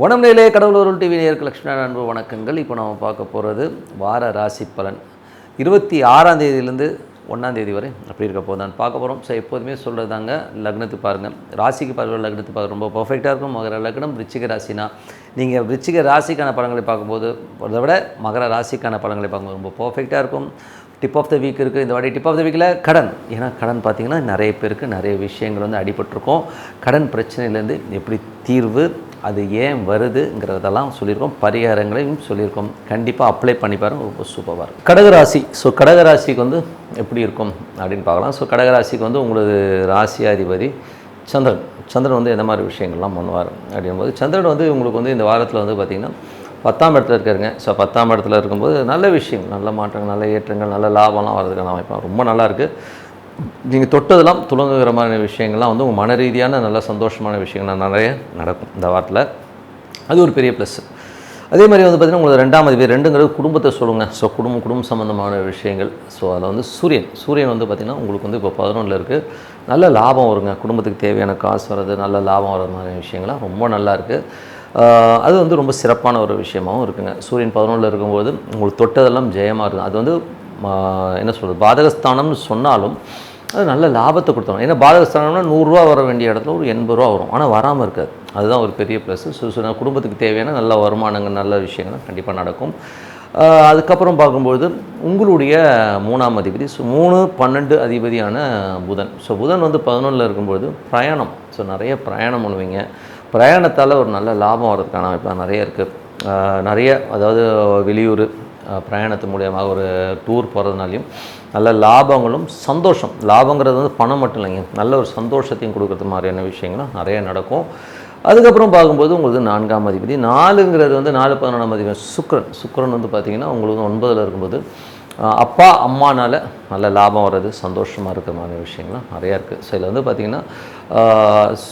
வனம்நிலையே கடவுளூர் TV நேருக்கு லட்சுமண அன்பு வணக்கங்கள். இப்போ நம்ம பார்க்க போகிறது வார ராசி பலன். இருபத்தி ஆறாம் தேதியிலேருந்து ஒன்றாந்தேதி வரை அப்படி இருக்க போதான் பார்க்க போகிறோம் ஸோ எப்போதுமே சொல்கிறது தாங்க லக்னத்துக்கு பாருங்கள் ராசிக்கு பார்க்குற லக்னத்து பார்க்க ரொம்ப பர்ஃபெக்டாக இருக்கும். மகர லக்னம் விருச்சிக ராசினா. நீங்கள் விருச்சிக ராசிக்கான படங்களை பார்க்கும்போது அதை விட மகர ராசிக்கான படங்களை பார்க்கும்போது ரொம்ப பர்ஃபெக்டாக இருக்கும். டிப் ஆஃப் த வீக் இருக்குது இந்த வாட்டி டிப் ஆஃப் த வீக்கில் கடன். ஏன்னா கடன் பார்த்திங்கன்னா நிறைய பேருக்கு நிறைய விஷயங்கள் வந்து அடிபட்டிருக்கும். கடன் பிரச்சனையிலேருந்து எப்படி தீர்வு அது ஏன் வருதுங்கிறதெல்லாம் சொல்லியிருக்கோம். பரிகாரங்களையும் சொல்லியிருக்கோம். கண்டிப்பாக அப்ளை பண்ணி பாருங்க. ரொம்ப சூப்பராக இருக்கும். கடகராசி. ஸோ கடகராசிக்கு வந்து எப்படி இருக்கும் அப்படின்னு பார்க்கலாம். ஸோ கடகராசிக்கு வந்து உங்களது ராசியாதிபதி சந்திரன். சந்திரன் வந்து எந்த மாதிரி விஷயங்கள்லாம் பண்ணுவார் அப்படிங்கும்போது சந்திரன் வந்து உங்களுக்கு வந்து இந்த வாரத்தில் வந்து பார்த்திங்கன்னா பத்தாம் இடத்துல இருக்காருங்க. ஸோ பத்தாம் இடத்துல இருக்கும்போது நல்ல விஷயம் நல்ல மாற்றங்கள் நல்ல ஏற்றங்கள் நல்ல லாபம்லாம் வர்றதுக்கான அமைப்பாக ரொம்ப நல்லாயிருக்கு நீங்கள் தொட்டதெல்லாம் துலங்குகிறமான விஷயங்கள்லாம் வந்து உங்கள் மன ரீதியான நல்ல சந்தோஷமான விஷயங்கள் நிறைய நடக்கும் இந்த வாரத்தில். அது ஒரு பெரிய ப்ளஸ் அதே மாதிரி வந்து பார்த்திங்கன்னா உங்களுக்கு ரெண்டாம் பேர் ரெண்டுங்கிறது குடும்பத்தை சொல்லுங்கள் ஸோ குடும்பம் குடும்பம் சம்மந்தமான விஷயங்கள். ஸோ அதில் வந்து சூரியன். சூரியன் வந்து பார்த்திங்கன்னா உங்களுக்கு வந்து இப்போ பதினொன்றில் இருக்குது நல்ல லாபம் வருங்க. குடும்பத்துக்கு தேவையான காசு வர்றது நல்ல லாபம் வர்ற மாதிரி விஷயங்கள்லாம் ரொம்ப நல்லா இருக்குது அது வந்து ரொம்ப சிறப்பான ஒரு விஷயமாகவும் இருக்குங்க. சூரியன் பதினொன்றில் இருக்கும்போது உங்களுக்கு தொட்டதெல்லாம் ஜெயமாக இருக்கும் அது வந்து என்ன சொல்கிறது பாதகஸ்தானம்னு சொன்னாலும் அது நல்ல லாபத்தை கொடுத்தோம் ஏன்னா பாதகஸ்தானம்னா நூறுரூவா வர வேண்டிய இடத்துல ஒரு எண்பது ரூபா வரும். ஆனால் வராமல் இருக்காது. அதுதான் ஒரு பெரிய ப்ளஸ் ஸோ ஸோ குடும்பத்துக்கு தேவையான நல்ல வருமானங்கள் நல்ல விஷயங்கள் கண்டிப்பாக நடக்கும். அதுக்கப்புறம் பார்க்கும்பொழுது உங்களுடைய மூணாம் அதிபதி ஸோ மூணு பன்னெண்டு அதிபதியான புதன். ஸோ புதன் வந்து பதினொன்றில் இருக்கும்பொழுது பிரயாணம். ஸோ நிறைய பிரயாணம் பண்ணுவீங்க. பிரயாணத்தால் ஒரு நல்ல லாபம் வர்றதுக்கான வாய்ப்பு நிறைய இருக்குது நிறைய அதாவது வெளியூர் பிரயாணத்து மூலியமாக ஒரு டூர் போகிறதுனாலையும் நல்ல லாபங்களும் சந்தோஷம். லாபங்கிறது வந்து பணம் மட்டும் இல்லைங்க. நல்ல ஒரு சந்தோஷத்தையும் கொடுக்குறது மாதிரியான விஷயங்களும் நிறைய நடக்கும். அதுக்கப்புறம் பார்க்கும்போது உங்களுக்கு நான்காம் அதிபதி. நாலுங்கிறது வந்து நாலு பதினொன்றாம் அதிபதி. சுக்ரன் சுக்ரன் வந்து பார்த்திங்கன்னா உங்களுக்கு ஒன்பதில் இருக்கும்போது அப்பா அம்மானால் நல்ல லாபம் வர்றது சந்தோஷமாக இருக்கிற மாதிரி விஷயங்கள்லாம் நிறையா இருக்குது ஸோ இதில் வந்து பார்த்திங்கன்னா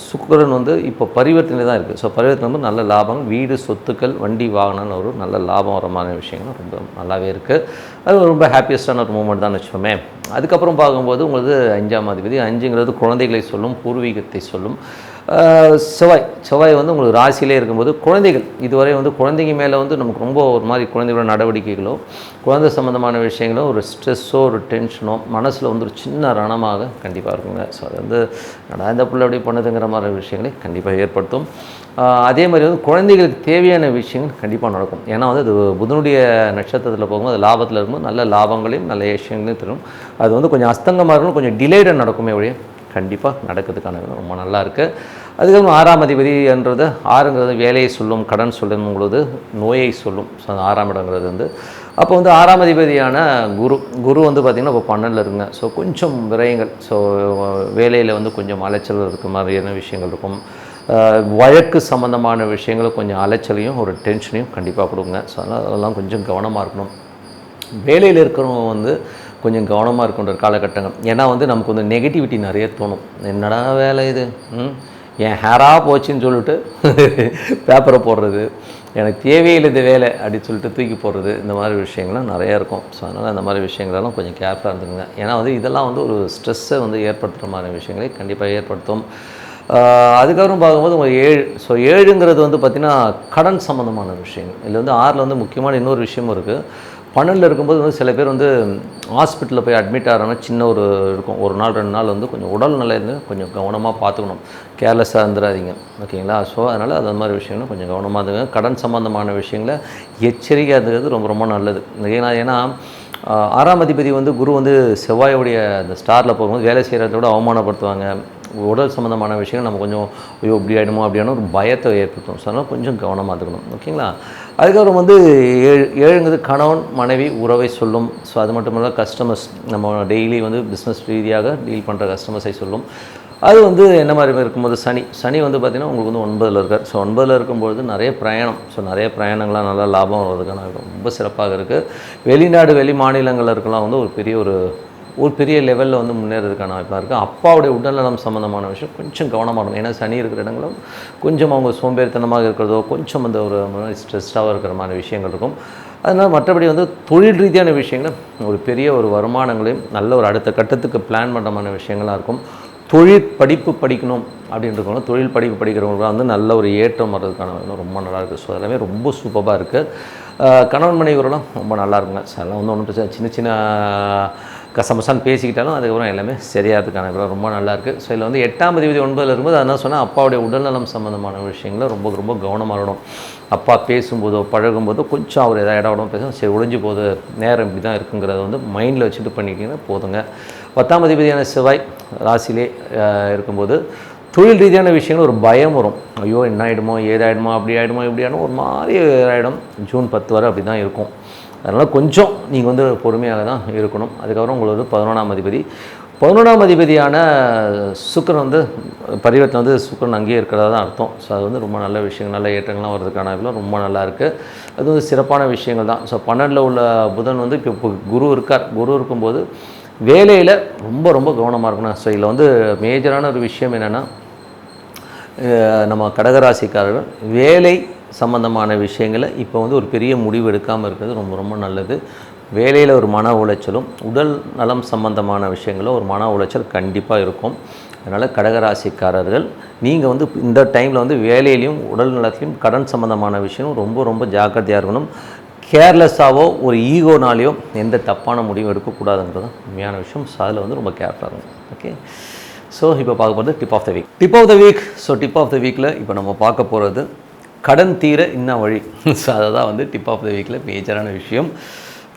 சுக்கரன் சுக்கிரன் வந்து இப்போ பரிவர்த்தனை தான் இருக்குது ஸோ பரிவர்த்தனை வந்து நல்ல லாபம் வீடு சொத்துக்கள் வண்டி வாகனம்னு ஒரு நல்ல லாபம் வர மாதிரி விஷயங்கள்லாம் ரொம்ப நல்லாவே இருக்குது அது ரொம்ப ஹாப்பியஸ்டான ஒரு மூமெண்ட் தான் வச்சுக்கோமே. அதுக்கப்புறம் பார்க்கும்போது உங்களுக்கு அஞ்சாம் அதிபதி அஞ்சுங்கிறது குழந்தைகளை சொல்லும் பூர்வீகத்தை சொல்லும். செவ்வாய். செவ்வாய் வந்து உங்களுக்கு ராசியிலே இருக்கும்போது குழந்தைகள். இதுவரை வந்து குழந்தைங்க மேலே வந்து நமக்கு ரொம்ப ஒரு மாதிரி குழந்தைகளோட நடவடிக்கைகளோ குழந்தை சம்மந்தமான விஷயங்களோ ஒரு ஸ்ட்ரெஸ்ஸோ ஒரு டென்ஷனோ மனசில் வந்து ஒரு சின்ன ரணமாக கண்டிப்பாக இருக்குங்க. ஸோ அது வந்து நடா இந்த பிள்ளை அப்படி பண்ணுதுங்கிற மாதிரி விஷயங்களை கண்டிப்பாக ஏற்படுத்தும். அதே மாதிரி வந்து குழந்தைகளுக்கு தேவையான விஷயங்கள் கண்டிப்பாக நடக்கும். ஏன்னா வந்து அது புதனுடைய நட்சத்திரத்தில் போகும்போது அது லாபத்தில் இருக்கும்போது நல்ல லாபங்களையும் நல்ல விஷயங்களையும் தரும். அது வந்து கொஞ்சம் அஸ்தங்கமாக இருக்கணும் கொஞ்சம் டிலேடாக நடக்குமே ஒழிய கண்டிப்பாக நடக்கிறதுக்கான ரொம்ப நல்லா இருக்குது அதுக்கப்புறம் ஆறாம் அதிபதின்றது ஆறுங்கிறது வேலையை சொல்லும் கடன் சொல்லும் நோயை சொல்லும். ஸோ ஆறாம் இடங்கிறது வந்து. அப்போ வந்து ஆறாம் அதிபதியான குரு குரு வந்து பார்த்திங்கன்னா இப்போ பன்னெண்டில் இருக்குங்க. ஸோ கொஞ்சம் விரயங்கள். ஸோ வேலையில் வந்து கொஞ்சம் அலைச்சல் இருக்க மாதிரியான விஷயங்கள் இருக்கும். வழக்கு சம்மந்தமான விஷயங்களும் கொஞ்சம் அலைச்சலையும் ஒரு டென்ஷனையும் கண்டிப்பாக கொடுங்க. ஸோ அதனால் அதெல்லாம் கொஞ்சம் கவனமாக இருக்கணும். வேலையில் இருக்கிறவங்க வந்து கொஞ்சம் கவனமாக இருக்கின்ற காலகட்டங்கள். ஏன்னா வந்து நமக்கு வந்து நெகட்டிவிட்டி நிறைய தோணும். என்னடா வேலை இது? என் ஹேராக போச்சுன்னு சொல்லிட்டு பேப்பரை போடுறது. எனக்கு தேவையில்லை இந்த வேலை அப்படின்னு சொல்லிட்டு தூக்கி போடுறது. இந்த மாதிரி விஷயங்கள்லாம் நிறையா இருக்கும். ஸோ அதனால் அந்த மாதிரி விஷயங்களெல்லாம் கொஞ்சம் கேர்ஃபுல்லாக இருந்துக்குங்க. ஏன்னா வந்து இதெல்லாம் வந்து ஒரு ஸ்ட்ரெஸ்ஸை வந்து ஏற்படுத்துகிற மாதிரி விஷயங்களை கண்டிப்பாக ஏற்படுத்தும். அதுக்கப்புறம் பார்க்கும்போது உங்கள் ஏழு ஸோ ஏழுங்கிறது வந்து பார்த்திங்கன்னா கடன் சம்மந்தமான விஷயங்கள். இதில் வந்து ஆறில் வந்து முக்கியமான இன்னொரு விஷயமும் இருக்குது பன்னெண்டில் இருக்கும்போது வந்து சில பேர் வந்து ஹாஸ்பிட்டலில் போய் அட்மிட் ஆகிறாங்க சின்ன ஒரு இருக்கும். ஒரு நாள் ரெண்டு நாள் வந்து கொஞ்சம் உடல் நிலை இருந்து கொஞ்சம் கவனமாக பார்த்துக்கணும். கேர்லெஸ்ஸாக இருந்துடாதீங்க ஓகேங்களா? ஸோ அதனால் அது மாதிரி விஷயங்களும் கொஞ்சம் கவனமாக இருந்துங்க கடன் சம்மந்தமான விஷயங்களை எச்சரிக்கையாக இருக்கிறது ரொம்ப ரொம்ப நல்லது. ஏன்னா ஏன்னா ஆறாம் அதிபதி வந்து குரு வந்து செவ்வாயோடைய அந்த ஸ்டாரில் போகும்போது வேலை செய்கிறத விட அவமானப்படுத்துவாங்க. உடல் சம்மந்தமான விஷயங்கள் நம்ம கொஞ்சம் ஐயோ இப்படி ஆகிடுமோ அப்படியான ஒரு பயத்தை ஏற்படுத்தும். ஸோ அதனால் கொஞ்சம் கவனமாக இருக்கணும். ஓகேங்களா? அதுக்கப்புறம் வந்து ஏழு ஏழுங்கிறது கணவன் மனைவி உறவை சொல்லும். ஸோ அது மட்டும் இல்லை கஸ்டமர்ஸ் நம்ம டெய்லி வந்து பிஸ்னஸ் ரீதியாக டீல் பண்ணுற கஸ்டமர்ஸை சொல்லும். அது வந்து என்ன மாதிரி இருக்கும்போது சனி சனி வந்து பார்த்திங்கன்னா உங்களுக்கு வந்து ஒன்பதில் இருக்கார். ஸோ ஒன்பதில் இருக்கும்பொழுது நிறைய பிரயாணம். ஸோ நிறைய பிரயாணங்கள்லாம் நல்லா லாபம் வருவதுக்கான ரொம்ப சிறப்பாக இருக்குது வெளிநாடு வெளி மாநிலங்களில் இருக்கலாம் வந்து ஒரு பெரிய ஒரு ஒரு பெரிய லெவலில் வந்து முன்னேறதுக்கான வாய்ப்பாக இருக்குது அப்பாவுடைய உடல்நலம் சம்மந்தமான விஷயம் கொஞ்சம் கவனமாக இருக்கணும். ஏன்னா சனி இருக்கிற இடங்களும் கொஞ்சம் அவங்க சோம்பேறித்தனமாக இருக்கிறதோ கொஞ்சம் அந்த ஒரு ஸ்ட்ரெஸ்டாக இருக்கிற மாதிரி விஷயங்கள் இருக்கும். அதனால் மற்றபடி வந்து தொழில் ரீதியான விஷயங்கள் ஒரு பெரிய ஒரு வருமானங்களையும் நல்ல ஒரு அடுத்த கட்டத்துக்கு பிளான் பண்ணுறமான விஷயங்களாக இருக்கும். தொழில் படிப்பு படிக்கணும் அப்படின்றவங்க தொழில் படிப்பு படிக்கிறவங்களுக்கு வந்து நல்ல ஒரு ஏற்றம் வர்றதுக்கான ரொம்ப நல்லா இருக்குது ஸோ எல்லாமே ரொம்ப சூப்பராக இருக்குது கணவன் மனைவி ரொம்ப நல்லா இருக்குங்க. அதெல்லாம் வந்து ஒன்றும் பிரச்சனை சின்ன சின்ன கசமசான்னு பேசிக்கிட்டாலும் அதுக்கப்புறம் எல்லாமே சரியாகிறதுக்கான கூட ரொம்ப நல்லாயிருக்கு. ஸோ இதில் வந்து எட்டாம் தேதி ஒன்பதில் இருக்கும்போது அதனால் சொன்னால் அப்பாவுடைய உடல்நலம் சம்மந்தமான விஷயங்களை ரொம்ப ரொம்ப கவனமாக இருக்கணும். அப்பா பேசும்போதோ பழகும்போதோ கொஞ்சம் அவர் எதாவது இடம் இடம் பேசும் சரி ஒழிஞ்சு போகுது நேரம் இப்படி தான் இருக்குங்கிறத வந்து மைண்டில் வச்சுட்டு பண்ணிக்கிங்கன்னா போதுங்க. பத்தாம் அதிபதியான செவ்வாய் ராசியிலே இருக்கும்போது தொழில் ரீதியான விஷயங்கள் ஒரு பயம் வரும். ஐயோ என்ன ஆகிடுமோ ஏதாயிடுமோ அப்படி ஆகிடுமோ இப்படி ஆகிடும் ஒரு மாதிரி ஆகிடும் ஜூன் பத்து வரை அப்படி தான் இருக்கும். அதனால் கொஞ்சம் நீங்கள் வந்து பொறுமையாக தான் இருக்கணும். அதுக்கப்புறம் உங்களுக்கு வந்து பதினொன்றாம் அதிபதி. பதினொன்றாம் அதிபதியான சுக்கரன் வந்து பரிவர்த்தனை வந்து சுக்கரன் அங்கேயே இருக்கிறதா தான் அர்த்தம். ஸோ அது வந்து ரொம்ப நல்ல விஷயங்கள் நல்ல ஏற்றங்கள்லாம் வர்றதுக்கான இதெல்லாம் ரொம்ப நல்லா இருக்குது அது வந்து சிறப்பான விஷயங்கள் தான். ஸோ பன்னெண்டில் உள்ள புதன் வந்து இப்போ குரு இருக்கார். குரு இருக்கும்போது வேலையில் ரொம்ப ரொம்ப கவனமாக இருக்கணும். ஸோ இதில் வந்து மேஜரான ஒரு விஷயம் என்னென்னா நம்ம கடகராசிக்காரர்கள் வேலை சம்பந்தமான விஷயங்களை இப்போ வந்து ஒரு பெரிய முடிவு எடுக்காமல் இருக்கிறது ரொம்ப ரொம்ப நல்லது. வேலையில் ஒரு மன உளைச்சலும் உடல் நலம் சம்பந்தமான விஷயங்களும் ஒரு மன உளைச்சல் கண்டிப்பாக இருக்கும். அதனால் கடகராசிக்காரர்கள் நீங்கள் வந்து இந்த டைமில் வந்து வேலையிலையும் உடல் நலத்திலையும் கடன் சம்பந்தமான விஷயம் ரொம்ப ரொம்ப ஜாக்கிரதையாக இருக்கணும். கேர்லெஸ்ஸாவோ ஒரு ஈகோனாலேயோ எந்த தப்பான முடிவும் எடுக்கக்கூடாதுங்கிறது உண்மையான விஷயம். ஸோ அதில் வந்து ரொம்ப கேர்ஃபுல்லாக இருக்கும் ஓகே? ஸோ இப்போ பார்க்க போகிறது tip of the week. Tip of the week. So tip of the வீக்கில் இப்போ நம்ம பார்க்க போகிறது கடன் தீர இன்ன வழி. ஸோ அதை தான் வந்து டிப் ஆஃப் த வீக்கில் மேஜரான விஷயம்.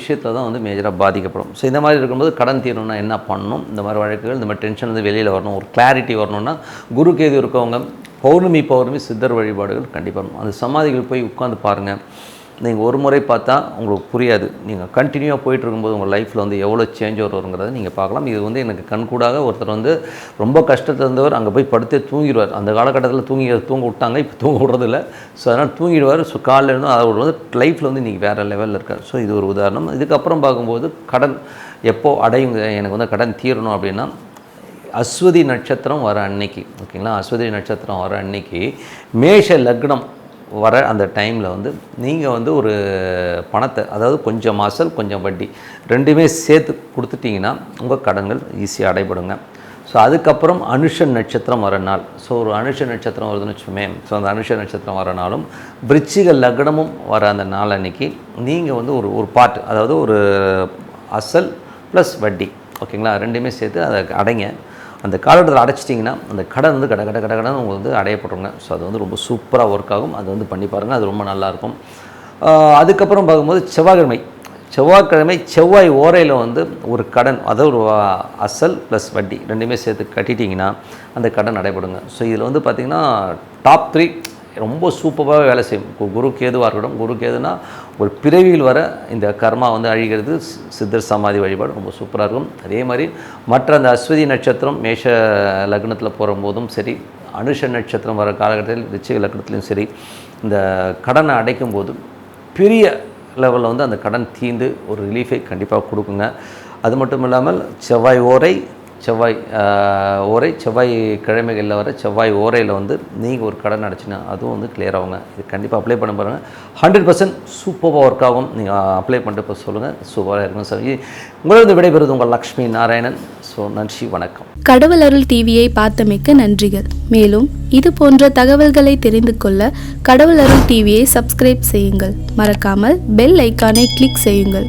விஷயத்தில் தான் வந்து மேஜராக பாதிக்கப்படும். ஸோ இந்த மாதிரி இருக்கும்போது கடன் தீரணும்னா என்ன பண்ணணும்? இந்த மாதிரி வழக்குகள் இந்த மாதிரி டென்ஷன் வந்து வெளியில் வரணும். ஒரு கிளாரிட்டி வரணும்னா குரு கேது இருக்கவங்க பௌர்ணமி பௌர்ணமி சித்தர் வழிபாடுகள் கண்டிப்பாக அந்த சமாதிகள் போய் உட்காந்து பாருங்கள் நீங்கள் ஒரு முறை பார்த்தா உங்களுக்கு புரியாது. நீங்கள் கண்டினியூவாக போயிட்டு இருக்கும்போது உங்கள் லைஃப்பில் வந்து எவ்வளோ சேஞ்ச் வருங்கிறத நீங்கள் பார்க்கலாம். இது வந்து எனக்கு கண்கூடாக ஒருத்தர் வந்து ரொம்ப கஷ்டத்தில் இருந்தவர் அங்கே போய் படுத்தே தூங்கிடுவார். அந்த காலகட்டத்தில் தூங்கி தூங்க விட்டாங்க இப்போ தூங்க விடுறதில்ல. ஸோ அதனால் தூங்கிடுவார். ஸோ காலையில் இருந்தும் அவர் வந்து லைஃப்பில் வந்து இன்றைக்கி வேறு லெவலில் இருக்கார். ஸோ இது ஒரு உதாரணம். இதுக்கப்புறம் பார்க்கும்போது கடன் எப்போ அடையும் எனக்கு வந்து கடன் தீரணும் அப்படின்னா அஸ்வதி நட்சத்திரம் வர அன்னைக்கு. ஓகேங்களா? அஸ்வதி நட்சத்திரம் வர அன்னைக்கு மேஷ லக்னம் வர அந்த டைமில் வந்து நீங்கள் வந்து ஒரு பணத்தை அதாவது கொஞ்சம் மாசல் கொஞ்சம் வட்டி ரெண்டுமே சேர்த்து கொடுத்துட்டிங்கன்னா உங்கள் கடன்கள் ஈஸியாக அடைபடுங்க. ஸோ அதுக்கப்புறம் அனுஷ நட்சத்திரம் வர நாள். ஸோ ஒரு அனுஷ நட்சத்திரம் வருதுன்னு வச்சுமே ஸோ அந்த அனுஷ நட்சத்திரம் வர நாளும் விருச்சிக லக்னமும் வர அந்த நாள் அன்னைக்கு நீங்கள் வந்து ஒரு ஒரு பாட்டு அதாவது ஒரு அசல் ப்ளஸ் வட்டி. ஓகேங்களா ரெண்டுமே சேர்த்து அதை அடைங்க. அந்த காலகட்டத்தில் அடைச்சிட்டிங்கன்னா அந்த கடன் வந்து கட கட கட கடன் உங்களுக்கு வந்து அடையப்படுங்க ஸோ அது வந்து ரொம்ப சூப்பராக ஒர்க் ஆகும். அது வந்து பண்ணி பாருங்கள் அது ரொம்ப நல்லாயிருக்கும். அதுக்கப்புறம் பார்க்கும்போது செவ்வாய்க்கிழமை. செவ்வாய்க்கிழமை செவ்வாய் ஓரையில் வந்து ஒரு கடன் அதாவது ஒரு அசல் ப்ளஸ் வட்டி ரெண்டுமே சேர்த்து கட்டிட்டிங்கன்னா அந்த கடன் நடைபெறுங்க ஸோ இதில் வந்து பார்த்திங்கன்னா டாப் த்ரீ ரொம்ப சூப்பராக வேலை செய்யும். கு- குரு கேதுவாக இருக்கட்டும் குரு கேதுனா ஒரு பிறவியில் வர இந்த கர்மா வந்து அழிகிறது சி- சித்தர் சமாதி வழிபாடு ரொம்ப சூப்பராக இருக்கும். அதே மாதிரி மற்ற அந்த அஸ்வதி நட்சத்திரம் மேஷ லக்னத்தில் போகும்போதும் சரி அனுஷ நட்சத்திரம் வர காலகட்டத்தில் ரிச்சிக லக்னத்துலையும் சரி இந்த கடனை அடைக்கும் போதும் பெரிய லெவலில் வந்து அந்த கடன் தீர்ந்து ஒரு ரிலீஃபை கண்டிப்பாக கொடுக்குங்க. அது மட்டும் இல்லாமல் செவ்வாய் ஓரை செவ்வாய் ஓரை செவ்வாய் கிழமைகளில் வர செவ்வாய் ஓரையில் வந்து நீங்கள் ஒரு கடன் அடைச்சினா அதுவும் வந்து கிளியர் ஆகுங்க. இது கண்டிப்பாக அப்ளை பண்ண பாருங்கள் ஹண்ட்ரட் பர்சன்ட் சூப்பராக ஒர்க் ஆகும். நீங்கள் அப்ளை பண்ணிட்டு இப்போ சொல்லுங்கள் சூப்பராக இருக்கும் சார் உங்களது விடைபெறுவது உங்கள் லக்ஷ்மி நாராயணன். ஸோ நன்றி வணக்கம். கடவுள் அருள் டிவியை பார்த்தமைக்க நன்றிகள். மேலும் இது போன்ற தகவல்களை தெரிந்து கொள்ள கடவுள் அருள் டிவியை சப்ஸ்கிரைப் செய்யுங்கள். மறக்காமல் பெல் ஐக்கானை கிளிக் செய்யுங்கள்.